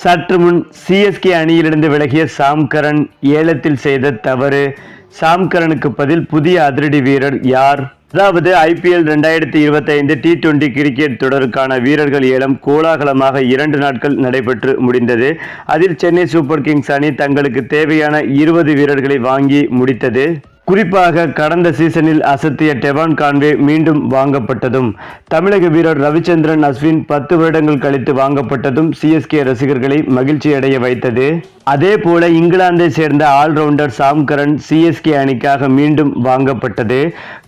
சற்று முன் சிஎஸ்கே அணியிலிருந்து விலகிய சாம்கரன் ஏலத்தில் செய்த தவறு. சாம்கரனுக்கு பதில் புதிய அதிரடி வீரர் யார்? அதாவது ஐபிஎல் ரெண்டாயிரத்தி இருபத்தைந்து டி டுவெண்டி கிரிக்கெட் தொடருக்கான வீரர்கள் ஏலம் கோலாகலமாக இரண்டு நாட்கள் நடைபெற்று முடிந்தது. அதில் சென்னை சூப்பர் கிங்ஸ் அணி தங்களுக்கு தேவையான இருபது வீரர்களை வாங்கி முடித்தது. குறிப்பாக கடந்த சீசனில் அசத்திய டெவான் கான்வே மீண்டும் வாங்கப்பட்டதும் தமிழக வீரர் ரவிச்சந்திரன் அஸ்வின் பத்து வருடங்கள் கழித்து வாங்கப்பட்டதும் சிஎஸ்கே ரசிகர்களை மகிழ்ச்சியடைய வைத்தது. அதே போல இங்கிலாந்தை சேர்ந்த ஆல்ரவுண்டர் சாம்கரன் சிஎஸ்கே அணிக்காக மீண்டும் வாங்கப்பட்டது.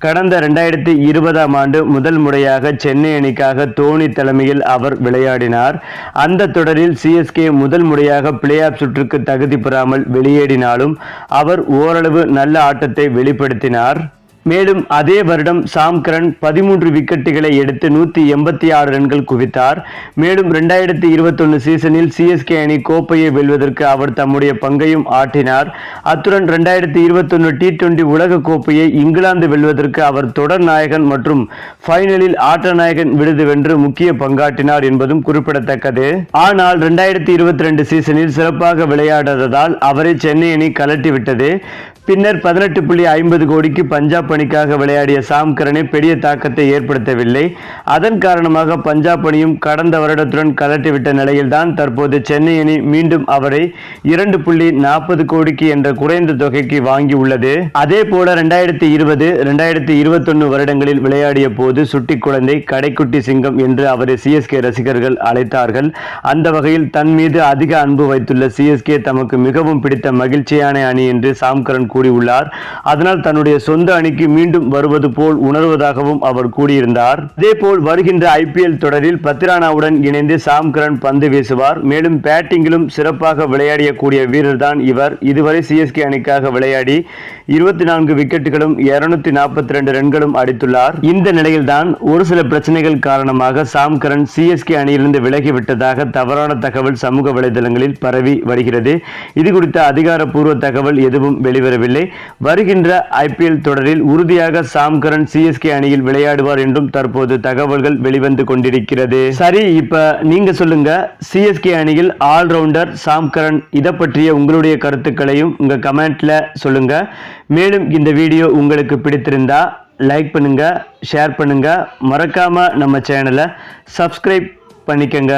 கடந்த ரெண்டாயிரத்தி இருபதாம் ஆண்டு முதல் முறையாக சென்னை அணிக்காக தோனி தலைமையில் அவர் விளையாடினார். அந்த தொடரில் சிஎஸ்கே முதல் முறையாக பிளே ஆஃப் சுற்றுக்கு தகுதி பெறாமல் வெளியேறினாலும் அவர் ஓரளவு நல்ல ஆட்டத்தை வெளிப்படுத்தினார். மேலும் அதே வருடம் சாம்கரன் பதிமூன்று விக்கெட்டுகளை எடுத்து நூற்றி எண்பத்தி ஆறு ரன்கள் குவித்தார். மேலும் ரெண்டாயிரத்தி இருபத்தொன்னு சீசனில் சிஎஸ்கே அணி கோப்பையை வெல்வதற்கு அவர் தம்முடைய பங்கையும் ஆற்றினார். அத்துடன் ரெண்டாயிரத்தி இருபத்தொன்னு டி டுவெண்டி உலக கோப்பையை இங்கிலாந்து வெல்வதற்கு அவர் தொடர் நாயகன் மற்றும் ஃபைனலில் ஆட்ட நாயகன் விருது வென்று முக்கிய பங்காற்றினார் என்பதும் குறிப்பிடத்தக்கது. ஆனால் ரெண்டாயிரத்தி இருபத்தி ரெண்டு சீசனில் சிறப்பாக விளையாடாததால் அவரை சென்னை அணி கலட்டிவிட்டது. பின்னர் பதினெட்டு புள்ளி ஐம்பது கோடிக்கு பஞ்சாப் அணிக்காக விளையாடிய சாம்கரனை பெரிய தாக்கத்தை ஏற்படுத்தவில்லை. அதன் காரணமாக பஞ்சாப் அணியும் கடந்த வருடத்துடன் கலட்டிவிட்ட நிலையில்தான் தற்போது சென்னை அணி மீண்டும் அவரை இரண்டு புள்ளி நாற்பது கோடிக்கு என்ற குறைந்த தொகைக்கு வாங்கி உள்ளது. அதே போல ரெண்டாயிரத்தி இருபது ரெண்டாயிரத்தி இருபத்தொன்னு வருடங்களில் விளையாடிய போது சுட்டி குழந்தை கடைக்குட்டி சிங்கம் என்று அவரை சிஎஸ்கே ரசிகர்கள் அழைத்தார்கள். அந்த வகையில் தன் மீது அதிக அன்பு வைத்துள்ள சிஎஸ்கே தமக்கு மிகவும் பிடித்த மகிழ்ச்சியான அணி என்று சாம்கரன் கூறியுள்ளார். அதனால் தன்னுடைய சொந்த அணிக்கு மீண்டும் வருவது போல் உணர்வதாகவும் அவர் கூறியிருந்தார். இதேபோல் வருகின்ற ஐபிஎல் தொடரில் பத்ரானாவுடன் இணைந்து சாம்கரன் பந்து வீசுவார். மேலும் பேட்டிங்கிலும் சிறப்பாக விளையாடியக்கூடிய வீரர்தான் இவர். இதுவரை சிஎஸ்கே அணிக்காக விளையாடி இருபத்தி நான்கு விக்கெட்டுகளும் இருநூத்தி நாற்பத்தி ரெண்டு ரன்களும் அடித்துள்ளார். இந்த நிலையில்தான் ஒரு சில பிரச்சனைகள் காரணமாக சாம்கரன் சிஎஸ்கே அணியிலிருந்து விலகிவிட்டதாக தவறான தகவல் சமூக வலைதளங்களில் பரவி வருகிறது. இது குறித்த அதிகாரப்பூர்வ தகவல் எதுவும் வெளிவரவில்லை. வருகின்ற ஐபிஎல் தொடரில் உறுதியாக சாம்கரன் சிஎஸ்கே அணியில் விளையாடுவார் என்றும் தற்போது தகவல்கள் வெளிவந்து கொண்டிருக்கிறது. சரி இப்ப நீங்க சொல்லுங்க. சிஎஸ்கே அணியில் ஆல்ரவுண்டர் சாம்கரன் இதை பற்றிய உங்களுடைய கருத்துக்களையும் உங்க கமெண்ட்ல சொல்லுங்க. மேலும் இந்த வீடியோ உங்களுக்கு பிடித்திருந்தா லைக் பண்ணுங்க ஷேர் பண்ணுங்க. மறக்காம நம்ம சேனலை சப்ஸ்கிரைப் பண்ணிக்கங்க.